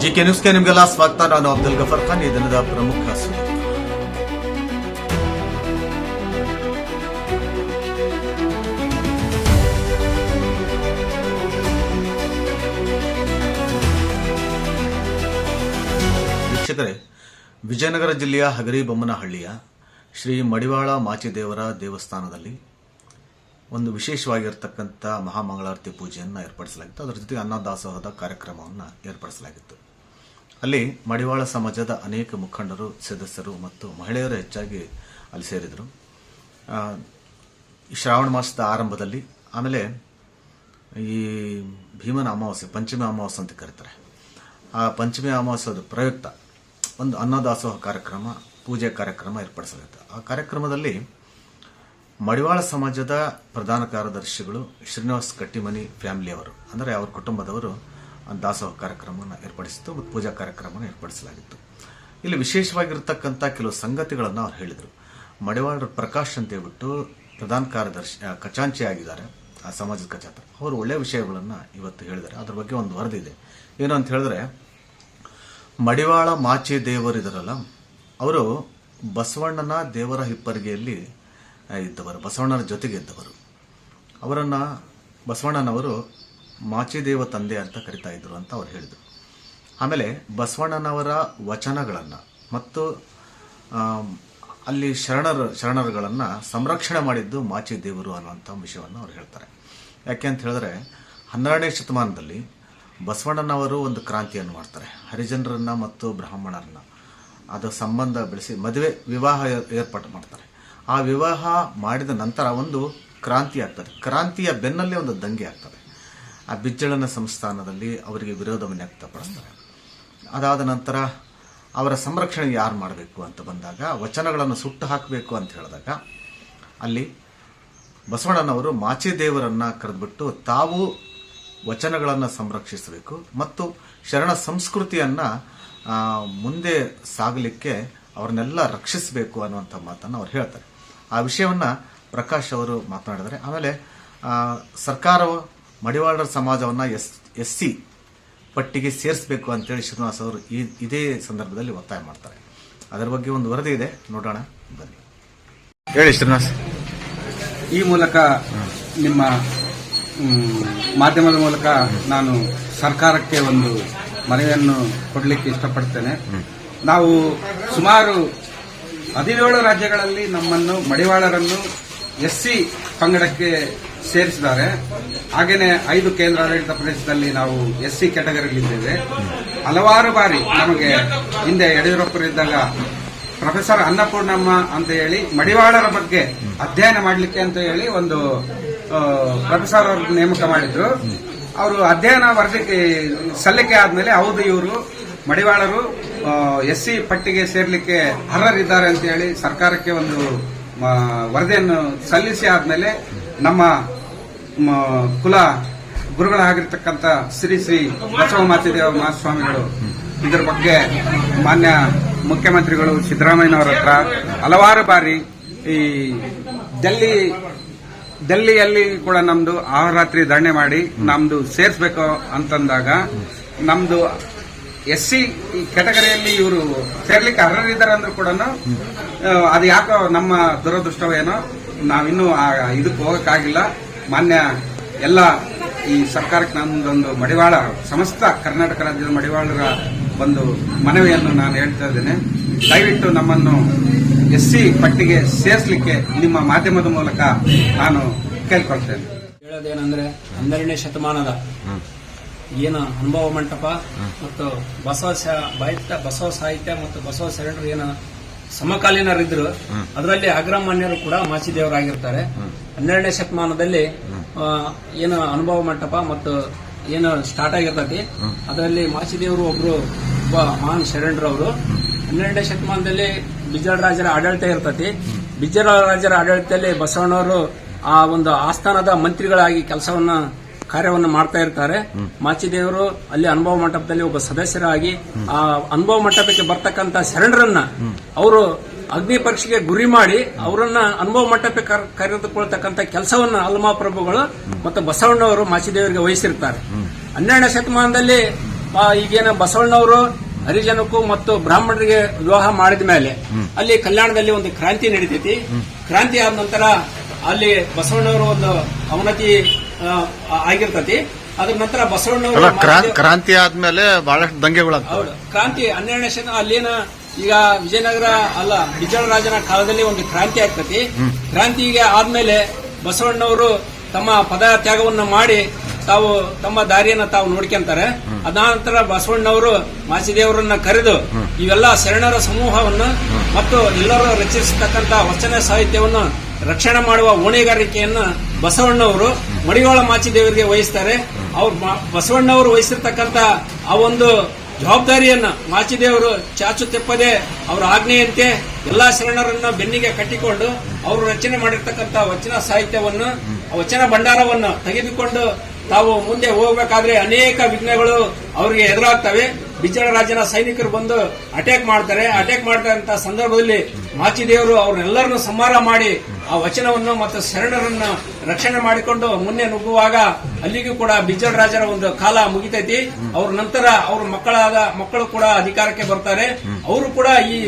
G K ನ್ಯೂಸ್ಗೆ ನಿಮಗೆಲ್ಲ ಸ್ವಾಗತ. ನಾನು ಅಬ್ದುಲ್ ಗಫರ್ ಖಾನ್. ಈ ದಿನದ ಪ್ರಮುಖ ಸುದ್ದಿ. ವೀಕ್ಷಕರೇ, ವಿಜಯನಗರ ಜಿಲ್ಲೆಯ ಹಗರಿಬೊಮ್ಮನಹಳ್ಳಿಯ ಶ್ರೀ ಮಡಿವಾಳ ಮಾಚಿದೇವರ ದೇವಸ್ಥಾನದಲ್ಲಿ ಒಂದು ವಿಶೇಷವಾಗಿರ್ತಕ್ಕಂಥ ಮಹಾಮಂಗಳಾರತಿ ಪೂಜೆಯನ್ನು ಏರ್ಪಡಿಸಲಾಗಿತ್ತು. ಅದರ ಜೊತೆಗೆ ಅನ್ನದಾಸೋಹದ ಕಾರ್ಯಕ್ರಮವನ್ನು ಏರ್ಪಡಿಸಲಾಗಿತ್ತು. ಅಲ್ಲಿ ಮಡಿವಾಳ ಸಮಾಜದ ಅನೇಕ ಮುಖಂಡರು, ಸದಸ್ಯರು ಮತ್ತು ಮಹಿಳೆಯರು ಹೆಚ್ಚಾಗಿ ಅಲ್ಲಿ ಸೇರಿದರು. ಶ್ರಾವಣ ಮಾಸದ ಆರಂಭದಲ್ಲಿ ಆಮೇಲೆ ಈ ಭೀಮನ ಅಮಾವಾಸ್ಯೆ, ಪಂಚಮಿ ಅಮಾವಾಸ್ಯೆ ಅಂತ ಕರೀತಾರೆ. ಆ ಪಂಚಮಿ ಅಮಾವಾಸ್ಯದ ಪ್ರಯುಕ್ತ ಒಂದು ಅನ್ನದಾಸೋಹ ಕಾರ್ಯಕ್ರಮ, ಪೂಜೆ ಕಾರ್ಯಕ್ರಮ ಏರ್ಪಡಿಸಲಾಗಿತ್ತು. ಆ ಕಾರ್ಯಕ್ರಮದಲ್ಲಿ ಮಡಿವಾಳ ಸಮಾಜದ ಪ್ರಧಾನ ಕಾರ್ಯದರ್ಶಿಗಳು ಶ್ರೀನಿವಾಸ್ ಕಟ್ಟಿಮನಿ ಫ್ಯಾಮಿಲಿಯವರು ಅಂದರೆ ಅವರ ಕುಟುಂಬದವರು ದಾಸೋಹ ಕಾರ್ಯಕ್ರಮವನ್ನು ಏರ್ಪಡಿಸಿತ್ತು, ಮತ್ತು ಪೂಜಾ ಕಾರ್ಯಕ್ರಮವನ್ನು ಏರ್ಪಡಿಸಲಾಗಿತ್ತು. ಇಲ್ಲಿ ವಿಶೇಷವಾಗಿರತಕ್ಕಂಥ ಕೆಲವು ಸಂಗತಿಗಳನ್ನು ಅವ್ರು ಹೇಳಿದರು. ಮಡಿವಾಳರ ಪ್ರಕಾಶ್ ಅಂತ ಹೇಳ್ಬಿಟ್ಟು ಪ್ರಧಾನ ಕಾರ್ಯದರ್ಶಿ ಖಚಾಂಚಿ ಆಗಿದ್ದಾರೆ, ಆ ಸಮಾಜದ ಖಜಾಂಚಿ. ಅವರು ಒಳ್ಳೆಯ ವಿಷಯಗಳನ್ನು ಇವತ್ತು ಹೇಳಿದ್ದಾರೆ. ಅದ್ರ ಬಗ್ಗೆ ಒಂದು ವರದಿ ಇದೆ. ಏನು ಅಂತ ಹೇಳಿದ್ರೆ, ಮಡಿವಾಳ ಮಾಚಿ ದೇವರಿದರಲ್ಲ ಅವರು ಬಸವಣ್ಣನ ದೇವರ ಹಿಪ್ಪರಿಗೆಯಲ್ಲಿ ಇದ್ದವರು, ಬಸವಣ್ಣನ ಜೊತೆಗೆ ಇದ್ದವರು. ಅವರನ್ನು ಬಸವಣ್ಣನವರು ಮಾಚಿದೇವ ತಂದೆ ಅಂತ ಕರಿತಾ ಇದ್ದರು ಅಂತ ಅವ್ರು ಹೇಳಿದರು. ಆಮೇಲೆ ಬಸವಣ್ಣನವರ ವಚನಗಳನ್ನು ಮತ್ತು ಅಲ್ಲಿ ಶರಣರ, ಶರಣರುಗಳನ್ನು ಸಂರಕ್ಷಣೆ ಮಾಡಿದ್ದು ಮಾಚಿದೇವರು ಅನ್ನುವಂಥ ವಿಷಯವನ್ನು ಅವ್ರು ಹೇಳ್ತಾರೆ. ಯಾಕೆ ಅಂತ ಹೇಳಿದ್ರೆ, ಹನ್ನೆರಡನೇ ಶತಮಾನದಲ್ಲಿ ಬಸವಣ್ಣನವರು ಒಂದು ಕ್ರಾಂತಿಯನ್ನು ಮಾಡ್ತಾರೆ. ಹರಿಜನರನ್ನು ಮತ್ತು ಬ್ರಾಹ್ಮಣರನ್ನ. ಅದು ಸಂಬಂಧ ಬೆಳೆಸಿ ಮದುವೆ, ವಿವಾಹ ಏರ್- ಏರ್ಪಾಟು ಮಾಡ್ತಾರೆ. ಆ ವಿವಾಹ ಮಾಡಿದ ನಂತರ ಒಂದು ಕ್ರಾಂತಿ ಆಗ್ತದೆ. ಕ್ರಾಂತಿಯ ಬೆನ್ನಲ್ಲೇ ಒಂದು ದಂಗೆ ಆಗ್ತದೆ. ಆ ಬಿಜ್ಜಳನ ಸಂಸ್ಥಾನದಲ್ಲಿ ಅವರಿಗೆ ವಿರೋಧವನ್ನು ವ್ಯಕ್ತಪಡಿಸ್ತಾರೆ. ಅದಾದ ನಂತರ ಅವರ ಸಂರಕ್ಷಣೆ ಯಾರು ಮಾಡಬೇಕು ಅಂತ ಬಂದಾಗ, ವಚನಗಳನ್ನು ಸುಟ್ಟು ಹಾಕಬೇಕು ಅಂತ ಹೇಳಿದಾಗ, ಅಲ್ಲಿ ಬಸವಣ್ಣನವರು ಮಾಚಿದೇವರನ್ನ ಕರೆದುಬಿಟ್ಟು ತಾವು ವಚನಗಳನ್ನು ಸಂರಕ್ಷಿಸಬೇಕು ಮತ್ತು ಶರಣ ಸಂಸ್ಕೃತಿಯನ್ನು ಮುಂದೆ ಸಾಗಲಿಕ್ಕೆ ಅವ್ರನ್ನೆಲ್ಲ ರಕ್ಷಿಸಬೇಕು ಅನ್ನುವಂಥ ಮಾತನ್ನು ಅವ್ರು ಹೇಳ್ತಾರೆ. ಆ ವಿಷಯವನ್ನು ಪ್ರಕಾಶ್ ಅವರು ಮಾತನಾಡಿದರೆ ಆಮೇಲೆ ಆ, ಸರ್ಕಾರವು ಮಡಿವಾಳರ ಸಮಾಜವನ್ನ ಎಸ್ ಎಸ್ ಸಿ ಪಟ್ಟಿಗೆ ಸೇರಿಸಬೇಕು ಅಂತೇಳಿ ಶ್ರೀನಿವಾಸ್ ಅವರು ಈ ಇದೇ ಸಂದರ್ಭದಲ್ಲಿ ಒತ್ತಾಯ ಮಾಡ್ತಾರೆ. ಅದರ ಬಗ್ಗೆ ಒಂದು ವರದಿ ಇದೆ. ನೋಡೋಣ ಬನ್ನಿ. ಹೇಳಿ ಶ್ರೀನಿವಾಸ್. ಈ ಮೂಲಕ ನಿಮ್ಮ ಮಾಧ್ಯಮದ ಮೂಲಕ ನಾನು ಸರ್ಕಾರಕ್ಕೆ ಒಂದು ಮನವಿಯನ್ನು ಕೊಡಲಿಕ್ಕೆ ಇಷ್ಟಪಡ್ತೇನೆ. ನಾವು ಸುಮಾರು ಹದಿನೇಳು ರಾಜ್ಯಗಳಲ್ಲಿ ನಮ್ಮನ್ನು ಮಡಿವಾಳರನ್ನು ಎಸ್ ಸಿ ಪಂಗಡಕ್ಕೆ ಸೇರಿಸಿದ್ದಾರೆ. ಹಾಗೇನೆ ಐದು ಕೇಂದ್ರಾಡಳಿತ ಪ್ರದೇಶದಲ್ಲಿ ನಾವು ಎಸ್ ಸಿ ಕ್ಯಾಟಗರಿಯಲ್ಲಿದ್ದೇವೆ. ಹಲವಾರು ಬಾರಿ ನಮಗೆ ಹಿಂದೆ ಯಡಿಯೂರಪ್ಪರಿದ್ದಾಗ ಪ್ರೊಫೆಸರ್ ಅನ್ನಪೂರ್ಣಮ್ಮ ಅಂತ ಹೇಳಿ ಮಡಿವಾಳರ ಬಗ್ಗೆ ಅಧ್ಯಯನ ಮಾಡಲಿಕ್ಕೆ ಅಂತ ಹೇಳಿ ಒಂದು ಪ್ರೊಫೆಸರ್ ಅವ್ರ ನೇಮಕ ಮಾಡಿದ್ರು. ಅವರು ಅಧ್ಯಯನ ವರದಿ ಸಲ್ಲಿಕೆ ಆದ್ಮೇಲೆ ಹೌದು ಇವರು ಮಡಿವಾಳರು ಎಸ್ ಸಿ ಪಟ್ಟಿಗೆ ಸೇರ್ಲಿಕ್ಕೆ ಅರ್ಹರಿದ್ದಾರೆ ಅಂತ ಹೇಳಿ ಸರ್ಕಾರಕ್ಕೆ ಒಂದು ವರದಿಯನ್ನು ಸಲ್ಲಿಸಿ ಆದ್ಮೇಲೆ ನಮ್ಮ ಕುಲ ಗುರುಗಳಾಗಿರ್ತಕ್ಕಂಥ ಶ್ರೀ ಶ್ರೀ ಬಸವ ಮಾತಿದೇವ ಮಹಾಸ್ವಾಮಿಗಳು, ಇದರ ಬಗ್ಗೆ ಮಾನ್ಯ ಮುಖ್ಯಮಂತ್ರಿಗಳು ಸಿದ್ದರಾಮಯ್ಯನವರ ಹತ್ರ ಹಲವಾರು ಬಾರಿ ಈ ಡೆಲ್ಲಿ ಡೆಲ್ಲಿಯಲ್ಲಿ ಕೂಡ ನಮ್ದು ಆಹರಾತ್ರಿ ಧರಣೆ ಮಾಡಿ ನಮ್ದು ಸೇರಿಸಬೇಕು ಅಂತಂದಾಗ ನಮ್ದು ಎಸ್ ಸಿ ಕೆಟಗರಿಯಲ್ಲಿ ಇವರು ಸೇರ್ಲಿಕ್ಕೆ ಅರ್ಹರಿದ್ದಾರೆ ಅಂದ್ರೂ ಕೂಡ ಅದು ಯಾಕೋ ನಮ್ಮ ದುರದೃಷ್ಟವೇನೋ, ನಾವಿನ್ನೂ ಇದಕ್ಕೆ ಹೋಗಕ್ಕಾಗಿಲ್ಲ. ಮಾನ್ಯ ಎಲ್ಲ ಈ ಸರ್ಕಾರಕ್ಕೆ ನಮ್ಮದೊಂದು ಮಡಿವಾಳ, ಸಮಸ್ತ ಕರ್ನಾಟಕ ರಾಜ್ಯದ ಮಡಿವಾಳರ ಒಂದು ಮನವಿಯನ್ನು ನಾನು ಹೇಳ್ತಾ ಇದ್ದೇನೆ. ದಯವಿಟ್ಟು ನಮ್ಮನ್ನು ಎಸ್ ಸಿ ಪಟ್ಟಿಗೆ ಸೇರಿಸಲಿಕ್ಕೆ ನಿಮ್ಮ ಮಾಧ್ಯಮದ ಮೂಲಕ ನಾನು ಕೇಳ್ಕೊಳ್ತೇನೆ. ಹೇಳೋದೇನೆಂದ್ರೆ ಹನ್ನೆರಡನೇ ಶತಮಾನದ ಏನು ಅನುಭವ ಮಂಟಪ ಮತ್ತು ಬಸವ ಬಾಹಿತ್ಯ ಬಸವ ಸಾಹಿತ್ಯ ಮತ್ತು ಬಸವ ಶರಣರು ಏನ ಸಮಕಾಲೀನರಿದ್ರು, ಅದರಲ್ಲಿ ಅಗ್ರಮಾನ್ಯರು ಕೂಡ ಮಾಚಿದೇವರಾಗಿರ್ತಾರೆ. ಹನ್ನೆರಡನೇ ಶತಮಾನದಲ್ಲಿ ಏನ ಅನುಭವ ಮಂಟಪ ಮತ್ತು ಏನು ಸ್ಟಾರ್ಟ್ ಆಗಿರ್ತತಿ. ಅದರಲ್ಲಿ ಮಾಚಿದೇವರು ಒಬ್ರು ಒಬ್ಬ ಮಹಾನ್ ಅವರು ಹನ್ನೆರಡನೇ ಶತಮಾನದಲ್ಲಿ ಬಿಜ್ಜಳ ರಾಜರ ಆಡಳಿತ ಇರ್ತತಿ. ಬಿಜ್ಜಳ ರಾಜರ ಆಡಳಿತದಲ್ಲಿ ಬಸವಣ್ಣವರು ಆ ಒಂದು ಆಸ್ಥಾನದ ಮಂತ್ರಿಗಳಾಗಿ ಕೆಲಸವನ್ನ ಕಾರ್ಯವನ್ನು ಮಾಡ್ತಾ ಇರ್ತಾರೆ. ಮಾಚಿದೇವರು ಅಲ್ಲಿ ಅನುಭವ ಮಂಟಪದಲ್ಲಿ ಒಬ್ಬ ಸದಸ್ಯರಾಗಿ ಆ ಅನುಭವ ಮಂಟಪಕ್ಕೆ ಬರ್ತಕ್ಕಂತ ಶರಣರನ್ನ ಅವರು ಅಗ್ನಿ ಪರೀಕ್ಷೆಗೆ ಗುರಿ ಮಾಡಿ ಅವರನ್ನ ಅನುಭವ ಮಂಟಪಕ್ಕೆ ಕರೆದುಕೊಳ್ತಕ್ಕಂತ ಕೆಲಸವನ್ನ ಅಲ್ಮಾ ಪ್ರಭುಗಳು ಮತ್ತು ಬಸವಣ್ಣವರು ಮಾಚಿದೇವರಿಗೆ ವಹಿಸಿರ್ತಾರೆ. ಹನ್ನೆರಡನೇ ಶತಮಾನದಲ್ಲಿ ಈಗೇನ ಬಸವಣ್ಣವರು ಹರಿಜನಕ್ಕೂ ಮತ್ತು ಬ್ರಾಹ್ಮಣರಿಗೆ ವಿವಾಹ ಮಾಡಿದ ಮೇಲೆ ಅಲ್ಲಿ ಕಲ್ಯಾಣದಲ್ಲಿ ಒಂದು ಕ್ರಾಂತಿ ನಡೀತೈತಿ. ಕ್ರಾಂತಿ ಆದ ನಂತರ ಅಲ್ಲಿ ಬಸವಣ್ಣವರು ಒಂದು ಅವನತಿ ಆಗಿರ್ತತಿ. ಅದ್ರ ನಂತರ ಬಸವಣ್ಣವರು ಕ್ರಾಂತಿ ಆದ್ಮೇಲೆ ಬಹಳಷ್ಟು ದಂಗೆಗಳು ಕ್ರಾಂತಿ ಹನ್ನೆರಡನೇ ಶತ ಅಲ್ಲೇನ ಈಗ ವಿಜಯನಗರ ಅಲ್ಲ ವಿಜಯರಾಜನ ಕಾಲದಲ್ಲಿ ಒಂದು ಕ್ರಾಂತಿ ಆಗ್ತತಿ. ಕ್ರಾಂತಿಗೆ ಆದ್ಮೇಲೆ ಬಸವಣ್ಣವರು ತಮ್ಮ ಪದ ತ್ಯಾಗವನ್ನು ಮಾಡಿ ತಾವು ತಮ್ಮ ದಾರಿಯನ್ನ ತಾವು ನೋಡ್ಕೊಂತಾರೆ. ಅದಾನಂತರ ಬಸವಣ್ಣವರು ಮಾಚಿದೇವರನ್ನ ಕರೆದು ಇವೆಲ್ಲ ಶರಣರ ಸಮೂಹವನ್ನು ಮತ್ತು ಎಲ್ಲರೂ ರಚಿಸತಕ್ಕಂತ ವಚನ ಸಾಹಿತ್ಯವನ್ನು ರಕ್ಷಣೆ ಮಾಡುವ ಹೊಣೆಗಾರಿಕೆಯನ್ನ ಬಸವಣ್ಣವರು ಮಡಿವಾಳ ಮಾಚಿದೇವರಿಗೆ ವಹಿಸ್ತಾರೆ. ಅವ್ರು ಬಸವಣ್ಣ ಬಸವಣ್ಣವರು ವಹಿಸಿರ್ತಕ್ಕಂತ ಆ ಒಂದು ಜವಾಬ್ದಾರಿಯನ್ನ ಮಾಚಿದೇವರು ಚಾಚು ತೆಪ್ಪದೆ ಅವರ ಆಜ್ಞೆಯಂತೆ ಎಲ್ಲಾ ಶರಣರನ್ನ ಬೆನ್ನಿಗೆ ಕಟ್ಟಿಕೊಂಡು ಅವರು ರಚನೆ ಮಾಡಿರ್ತಕ್ಕಂಥ ವಚನ ಸಾಹಿತ್ಯವನ್ನು ವಚನ ಭಂಡಾರವನ್ನು ತೆಗೆದುಕೊಂಡು ತಾವು ಮುಂದೆ ಹೋಗಬೇಕಾದ್ರೆ ಅನೇಕ ವಿಘ್ನಗಳು ಅವರಿಗೆ ಎದುರಾಗ್ತವೆ. ಬಿಜ್ಜಳರಾಜನ ಸೈನಿಕರು ಬಂದು ಅಟ್ಯಾಕ್ ಮಾಡ್ತಾರೆ. ಅಟ್ಯಾಕ್ ಮಾಡಿದಂತ ಸಂದರ್ಭದಲ್ಲಿ ಮಾಚಿದೇವರು ಅವ್ರನ್ನೆಲ್ಲರನ್ನು ಸಂಹಾರ ಮಾಡಿ ಆ ವಚನವನ್ನು ಮತ್ತು ಶರಣರನ್ನ ರಕ್ಷಣೆ ಮಾಡಿಕೊಂಡು ಮುನ್ನೆ ನುಗ್ಗುವಾಗ ಅಲ್ಲಿಗೂ ಕೂಡ ಬಿಜ್ಜಳರಾಜರ ಒಂದು ಕಾಲ ಮುಗಿತೈತಿ. ಅವ್ರ ನಂತರ ಅವ್ರ ಮಕ್ಕಳಾದ ಮಕ್ಕಳು ಕೂಡ ಅಧಿಕಾರಕ್ಕೆ ಬರ್ತಾರೆ. ಅವರು ಕೂಡ ಈ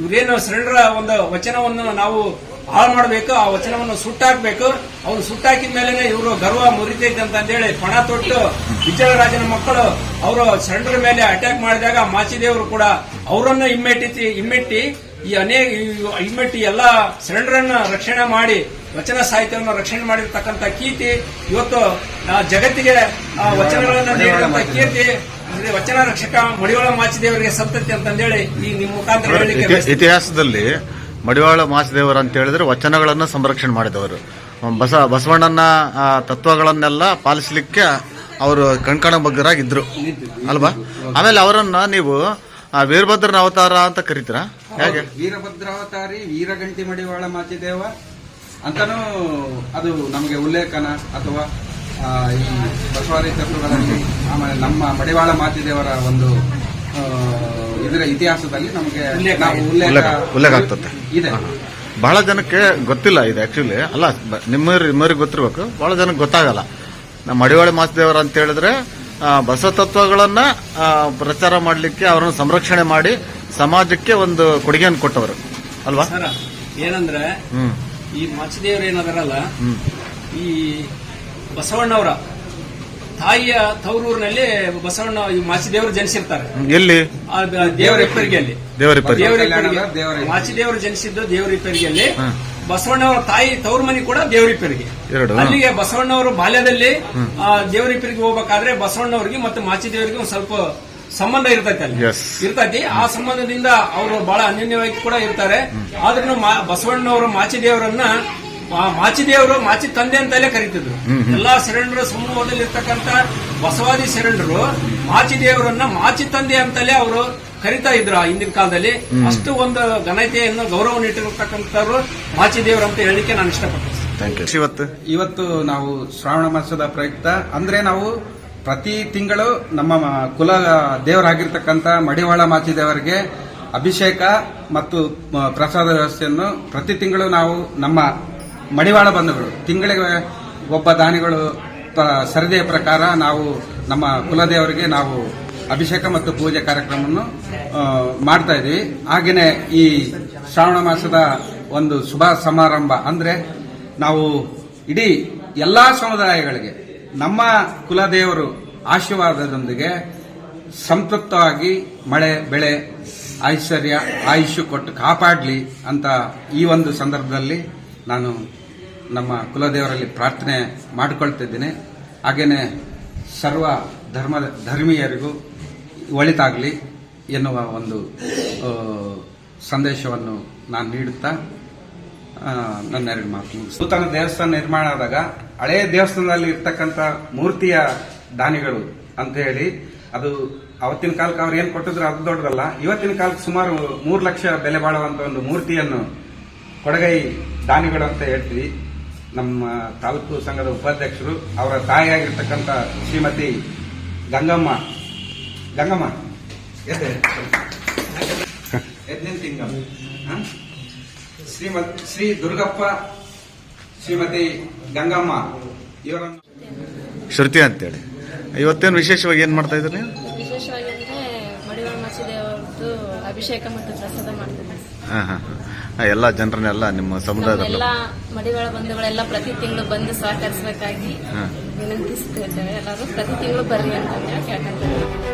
ಇವರೇನು ಶರಣರ ಒಂದು ವಚನವನ್ನು ನಾವು ಹಾಳು ಮಾಡಬೇಕು ಆ ವಚನವನ್ನು ಸುಟ್ಟಾಕಬೇಕು. ಅವ್ರು ಸುಟ್ಟಾಕಿದ ಮೇಲೆ ಇವರು ಗರ್ವ ಮುರಿತೈತೆ ಅಂತ ಹೇಳಿ ಪಣ ತೊಟ್ಟು ವಿಜಯರಾಜನ ಮಕ್ಕಳು ಅವರು ಶರಣರ ಮೇಲೆ ಅಟ್ಯಾಕ್ ಮಾಡಿದಾಗ ಮಾಚಿದೇವರು ಕೂಡ ಅವರನ್ನ ಹಿಮ್ಮೆಟ್ಟಿ ಹಿಮ್ಮೆಟ್ಟಿ ಈ ಅನೇಕ ಇಮ್ಮೆಟ್ಟಿ ಹಿಮ್ಮೆಟ್ಟಿ ಎಲ್ಲಾ ಶರಣರನ್ನ ರಕ್ಷಣೆ ಮಾಡಿ ವಚನ ಸಾಹಿತ್ಯವನ್ನು ರಕ್ಷಣೆ ಮಾಡಿರ್ತಕ್ಕಂಥ ಕೀರ್ತಿ ಇವತ್ತು ಜಗತ್ತಿಗೆ ಆ, ವಚನಗಳನ್ನು ನೀಡಿದಂತ ಕೀರ್ತಿ ಅಂದ್ರೆ ವಚನ ರಕ್ಷಕ ಮಡಿವಾಳ ಮಾಚಿದೇವರಿಗೆ ಸಂತತಿ ಅಂತಂದೇಳಿ ಈ ನಿಮ್ಮ ಮುಖಾಂತರ ಇತಿಹಾಸದಲ್ಲಿ ಮಡಿವಾಳ ಮಾಸದೇವರು ಅಂತ ಹೇಳಿದ್ರೆ ವಚನಗಳನ್ನು ಸಂರಕ್ಷಣೆ ಮಾಡಿದವರು. ಬಸ ಬಸವಣ್ಣನ ತತ್ವಗಳನ್ನೆಲ್ಲ ಪಾಲಿಸಲಿಕ್ಕೆ ಅವರು ಕಣ್ಕಣ ಬಗ್ಗರಾಗಿದ್ರು ಅಲ್ವಾ? ಆಮೇಲೆ ಅವರನ್ನ ನೀವು ವೀರಭದ್ರನ ಅವತಾರ ಅಂತ ಕರೀತೀರ? ಹೇಗೆ? ವೀರಭದ್ರಾವತಾರಿ ವೀರಗಂಟಿ ಮಡಿವಾಳ ಮಾಚಿದೇವ. ಅಂತಾನೂ ಅದು ನಮಗೆ ಉಲ್ಲೇಖನ ಅಥವಾ ಈ ಬಸವಾದಿ ತತ್ವಗಳಲ್ಲಿ ಆಮೇಲೆ ನಮ್ಮ ಮಡಿವಾಳ ಮಾಚಿದೇವರ ಒಂದು ಇದರ ಇತಿಹಾಸದಲ್ಲಿ ನಮಗೆ ಉಲ್ಲೇಖ ನಾವು ಉಲ್ಲೇಖ ಆಗ್ತದೆ. ಇದೆ. ಬಹಳ ಜನಕ್ಕೆ ಗೊತ್ತಿಲ್ಲ ಇದು ಆಕ್ಚುಲಿ ಅಲ್ಲ ಬ- ನಿಮ್ಮ ನಿಮ್ಮವ್ರಿಗೆ ಗೊತ್ತಿರಬೇಕು. ಬಹಳ ಜನಕ್ಕೆ ಗೊತ್ತಾಗಲ್ಲ. ನಮ್ಮ ಮಡಿವಾಳಿ ಮಾಸದೇವರ ಅಂತ ಹೇಳಿದ್ರೆ ಬಸವ ತತ್ವಗಳನ್ನ ಪ್ರಚಾರ ಮಾಡಲಿಕ್ಕೆ ಅವರನ್ನು ಸಂರಕ್ಷಣೆ ಮಾಡಿ ಸಮಾಜಕ್ಕೆ ಒಂದು ಕೊಡುಗೆಯನ್ನು ಕೊಟ್ಟವರು. ಅಲ್ವಾ? ಏನಂದ್ರೆ ಈ ಮಾಚದೇವರು ಏನದಾರಲ್ಲ ಈ ಬಸವಣ್ಣವರ ತಾಯಿಯ ತವರೂರಿನಲ್ಲಿ ಬಸವಣ್ಣ ಮಾಚಿದೇವರು ಜನಿಸಿರ್ತಾರೆ. ಎಲ್ಲಿ? ಆ ದ- ದೇವರಿಪ್ಪರಿಗೆಯಲ್ಲಿ ದೇವರಿಪ್ಪರಿ ದೇವರಿಪ್ಪರಿಗೆ ಕಲ್ಯಾಣದ ದೇವರಿಪ್ಪರಿಗೆ. ಮಾಚಿದೇವರು ಜನಿಸಿದ್ದು ದೇವರಿಪ್ಪರಿಗೆಯಲ್ಲಿ ಅಲ್ಲಿ ಬಸವಣ್ಣವರ ತಾಯಿ ತವ್ರ ಮನೆ ಕೂಡ ದೇವರಿಪ್ಪರಿಗೆ ಎರಡು ಅಲ್ಲಿಗೆ ಬಸವಣ್ಣವರು ಬಾಲ್ಯದಲ್ಲಿ ಆ, ದೇವರಿಪ್ಪರಿಗೆ ಹೋಗ್ಬೇಕಾದ್ರೆ ಬಸವಣ್ಣವರಿಗೆ ಮತ್ತೆ ಮಾಚಿದೇವರಿಗೆ ಒಂದು ಸ್ವಲ್ಪ ಸಂಬಂಧ ಇರ್ತೈತೆ ಅಲ್ಲಿ. Yes. ಇರ್ತೈತಿ. ಆ ಸಂಬಂಧದಿಂದ ಅವರು ಬಹಳ ಅನ್ಯೋನ್ಯವಾಗಿ ಕೂಡ ಇರ್ತಾರೆ. ಆದ್ರೂ ಮಾ- ಬಸವಣ್ಣವರು ಮಾಚಿದೇವರನ್ನ ಮಾಚಿದೇವರು ಮಾಚಿ ತಂದೆ ಅಂತಲೇ ಕರೀತಿದ್ರು. ಎಲ್ಲಾ ಶರಣರ ಸಮೂಹದಲ್ಲಿ ಇರ್ತಕ್ಕಂತ ಬಸವಾದಿ ಶರಣರು ಮಾಚಿದೇವರನ್ನ ಮಾಚಿ ತಂದೆ ಅಂತಲೇ ಅವರು ಕರಿತಾ ಇದ್ರು ಆ ಹಿಂದಿನ ಕಾಲದಲ್ಲಿ. ಅಷ್ಟು ಒಂದು ಘನತೆಯನ್ನು ಗೌರವವನ್ನು ಮಾಚಿ ಮಾಚಿದೇವರು ಅಂತ ಹೇಳಲಿಕ್ಕೆ ನಾನು ಇಷ್ಟಪಡ್ತೀನಿ. ಥ್ಯಾಂಕ್ ಯು ಇವತ್ತು ಇವತ್ತು ನಾವು ಶ್ರಾವಣ ಮಾಸದ ಪ್ರಯುಕ್ತ. ಅಂದ್ರೆ ನಾವು ಪ್ರತಿ ತಿಂಗಳು ನಮ್ಮ ಮ- ಕುಲ ದೇವರಾಗಿರ್ತಕ್ಕಂಥ ಮಡಿವಾಳ ಮಾಚಿದೇವರಿಗೆ ಅಭಿಷೇಕ ಮತ್ತು ಪ್ರಸಾದ ವ್ಯವಸ್ಥೆಯನ್ನು ಪ್ರತಿ ತಿಂಗಳು ನಾವು ನಮ್ಮ ಮಡಿವಾಳ ಬಂಧುಗಳು ತಿಂಗಳಿಗೆ ಒಬ್ಬ ದಾನಿಗಳು ಸರದಿಯ ಪ್ರಕಾರ ನಾವು ನಮ್ಮ ಕುಲದೇವರಿಗೆ ನಾವು ಅಭಿಷೇಕ ಮತ್ತು ಪೂಜೆ ಕಾರ್ಯಕ್ರಮವನ್ನು ಮಾಡ್ತಾ ಇದ್ದೀವಿ. ಹಾಗೆಯೇ ಈ ಶ್ರಾವಣ ಮಾಸದ ಒಂದು ಶುಭ ಸಮಾರಂಭ ಅಂದರೆ ನಾವು ಇಡೀ ಎಲ್ಲ ಸಮುದಾಯಗಳಿಗೆ, ನಮ್ಮ ಕುಲದೇವರು ಆಶೀರ್ವಾದದೊಂದಿಗೆ ಸಂತೃಪ್ತವಾಗಿ ಮಳೆ, ಬೆಳೆ, ಐಶ್ವರ್ಯ, ಆಯುಷ್ಯ ಕೊಟ್ಟು ಕಾಪಾಡಲಿ ಅಂತ ಈ ಒಂದು ಸಂದರ್ಭದಲ್ಲಿ ನಾನು ನಮ್ಮ ಕುಲದೇವರಲ್ಲಿ ಪ್ರಾರ್ಥನೆ ಮಾಡಿಕೊಳ್ತಿದ್ದೀನಿ ಹಾಗೆಯೇ ಸರ್ವ ಧರ್ಮ, ಧರ್ಮೀಯರಿಗೂ ಒಳಿತಾಗಲಿ ಎನ್ನುವ ಒಂದು ಸಂದೇಶವನ್ನು ನಾನು ನೀಡುತ್ತಾ ನನ್ನ ಎರಡು ಮಾತು. ನೂತನ ದೇವಸ್ಥಾನ ನಿರ್ಮಾಣ ಆದಾಗ ಹಳೆಯ ದೇವಸ್ಥಾನದಲ್ಲಿ ಇರ್ತಕ್ಕಂಥ ಮೂರ್ತಿಯ ದಾನಿಗಳು ಅಂತ ಹೇಳಿ, ಅದು ಅವತ್ತಿನ ಕಾಲಕ್ಕೆ ಅವ್ರು ಏನು ಕೊಟ್ಟಿದ್ರು ಅದು ದೊಡ್ಡದಲ್ಲ, ಇವತ್ತಿನ ಕಾಲಕ್ಕೆ ಸುಮಾರು ಮೂರು ಲಕ್ಷ ಬೆಲೆ ಬಾಳುವಂತ ಒಂದು ಮೂರ್ತಿಯನ್ನು ಕೊಡಗೈ ದಾನಿಗಳು ಅಂತ ಹೇಳ್ತೀವಿ ನಮ್ಮ ತಾಲೂಕು ಸಂಘದ ಉಪಾಧ್ಯಕ್ಷರು ಅವರ ತಾಯಿಯಾಗಿರ್ತಕ್ಕಂಥ ಶ್ರೀಮತಿ ಗಂಗಮ್ಮ. ಗಂಗಮ್ಮ? ಶ್ರೀಮತ್ ಶ್ರೀ ದುರ್ಗಪ್ಪ ಶ್ರೀಮತಿ ಗಂಗಮ್ಮ ಇವರನ್ನು ಶ್ರುತಿ ಅಂತೇಳಿ. ಇವತ್ತೇನು ವಿಶೇಷವಾಗಿ ಏನು ಮಾಡ್ತಾ ಇದ್ರಿ ನೀವು? ವಿಶೇಷವಾಗಿ ಅಂದ್ರೆ ಮಡಿವಾಳ ಮಾಚಿದೇವರದ್ದು ಅಭಿಷೇಕ ಮತ್ತು ಪ್ರಸಾದ ಮಾಡ್ತಾರೆ ಹಾಂ ಹಾಂ ಹಾಂ. ಎಲ್ಲ ಜನರನ್ನೆಲ್ಲ ನಿಮ್ಮ ಸಮುದಾಯದ ಎಲ್ಲ ಮಡಿವಾಳ ಬಂಧುಗಳೆಲ್ಲ ಪ್ರತಿ ತಿಂಗಳು ಬಂದು ಸಹಕರಿಸಬೇಕಾಗಿ ಹಾಂ. ವಿನಂತಿಸ್ತಿರ್ತೇವೆ ಎಲ್ಲರೂ ಪ್ರತಿ ತಿಂಗಳು ಬರ್ರಿ ಅಂತ ಕೇಳ್ಕೊಂತೀವಿ